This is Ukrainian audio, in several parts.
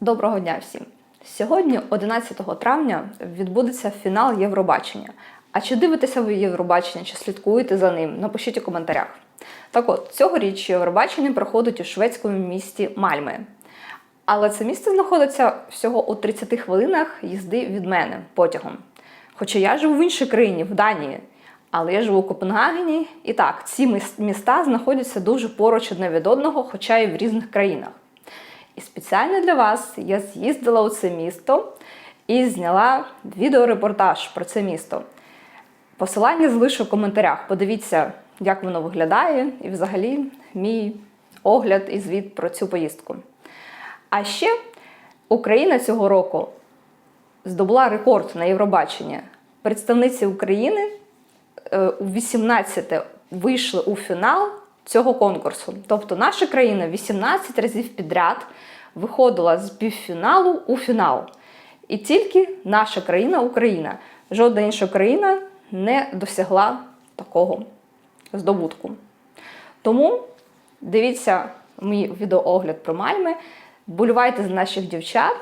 Доброго дня всім! Сьогодні, 11 травня, відбудеться фінал Євробачення. А чи дивитеся ви Євробачення, чи слідкуєте за ним? Напишіть у коментарях. Так от, цьогоріч Євробачення проходить у шведському місті Мальме. Але це місце знаходиться всього у 30 хвилинах їзди від мене потягом. Хоча я живу в іншій країні, в Данії. Але я живу у Копенгагені, і так, ці міста знаходяться дуже поруч одне від одного, хоча і в різних країнах. І спеціально для вас я з'їздила у це місто і зняла відеорепортаж про це місто. Посилання залишу в коментарях. Подивіться, як воно виглядає, і взагалі мій огляд і звіт про цю поїздку. А ще Україна цього року здобула рекорд на Євробачення. Представниці України е, у 18 вийшли у фінал цього конкурсу. Тобто наша країна 18 разів підряд виходила з півфіналу у фінал. І тільки наша країна, Україна, жодна інша країна не досягла такого здобутку. Тому дивіться мій відеоогляд про Мальми, болювайте за наших дівчат,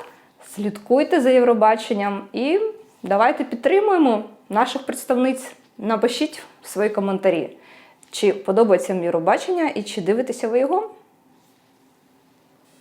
слідкуйте за Євробаченням і давайте підтримуємо наших представниць. Напишіть свої коментарі, чи подобається Міробачення, і чи дивитеся ви його.